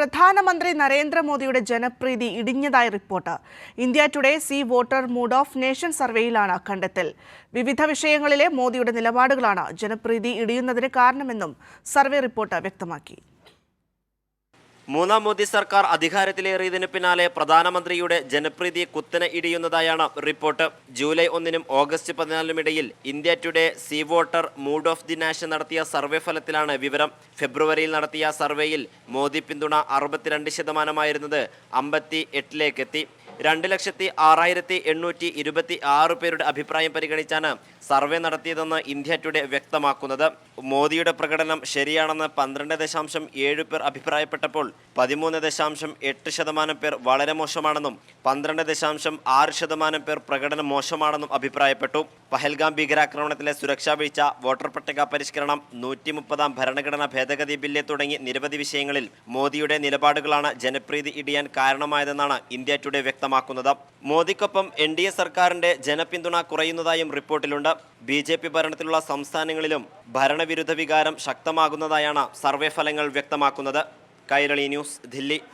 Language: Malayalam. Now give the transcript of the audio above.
പ്രധാനമന്ത്രി നരേന്ദ്രമോദിയുടെ ജനപ്രീതി ഇടിഞ്ഞതായി report. India Today C voter mood of nation സർവേയിലാണ് കണ്ടെത്തൽ. വിവിധ വിഷയങ്ങളിലെ മോദിയുടെ നിലപാടുകളാണ് ജനപ്രീതി ഇടിയുന്നതിന് കാരണമെന്നും സർവേ റിപ്പോർട്ട് വ്യക്തമാക്കി. മൂന്നാം മോദി സർക്കാർ അധികാരത്തിലേറിയതിനു പിന്നാലെ പ്രധാനമന്ത്രിയുടെ ജനപ്രീതി കുത്തനെ ഇടിയുന്നതായാണ് റിപ്പോർട്ട്. ജൂലൈ ഒന്നിനും ഓഗസ്റ്റ് പതിനാലിനും ഇടയിൽ India Today C voter mood of the nation നടത്തിയ സർവേ ഫലത്തിലാണ് വിവരം. ഫെബ്രുവരിയിൽ നടത്തിയ സർവേയിൽ മോദി പിന്തുണ അറുപത്തിരണ്ട് ശതമാനമായിരുന്നത് അമ്പത്തി എട്ടിലേക്കെത്തി രണ്ട് ലക്ഷത്തി ആറായിരത്തി എണ്ണൂറ്റി ഇരുപത്തി ആറ് പേരുടെ അഭിപ്രായം പരിഗണിച്ചാണ് സർവേ നടത്തിയതെന്ന് ഇന്ത്യ ടുഡേ വ്യക്തമാക്കുന്നത്. മോദിയുടെ പ്രകടനം ശരിയാണെന്ന് പന്ത്രണ്ട് ദശാംശം ഏഴ് പേർ അഭിപ്രായപ്പെട്ടപ്പോൾ പതിമൂന്ന് ദശാംശം എട്ട് ശതമാനം പേർ വളരെ മോശമാണെന്നും പന്ത്രണ്ട് ദശാംശം ആറ് ശതമാനം പേർ പ്രകടനം മോശമാണെന്നും അഭിപ്രായപ്പെട്ടു. പഹൽഗാം ഭീകരാക്രമണത്തിലെ സുരക്ഷാ വീഴ്ച വോട്ടർ പട്ടിക പരിഷ്കരണം നൂറ്റി മുപ്പതാം ഭരണഘടനാ ഭേദഗതി ബില്ല് തുടങ്ങി നിരവധി വിഷയങ്ങളിൽ മോദിയുടെ നിലപാടുകളാണ് ജനപ്രീതി ഇടിയാൻ കാരണമായതെന്നാണ് ഇന്ത്യ ടുഡേ വ്യക്തമാക്കുന്നത് മോദിക്കൊപ്പം എൻ ഡി എ സർക്കാരിന്റെ ജനപിന്തുണ കുറയുന്നതായും റിപ്പോർട്ടിലുണ്ട്. ബി ജെ പി ഭരണത്തിലുള്ള സംസ്ഥാനങ്ങളിലും ഭരണവിരുദ്ധ വികാരം ശക്തമാകുന്നതായാണ് സർവേ ഫലങ്ങൾ വ്യക്തമാക്കുന്നത്. കൈരളി ന്യൂസ് ദില്ലി.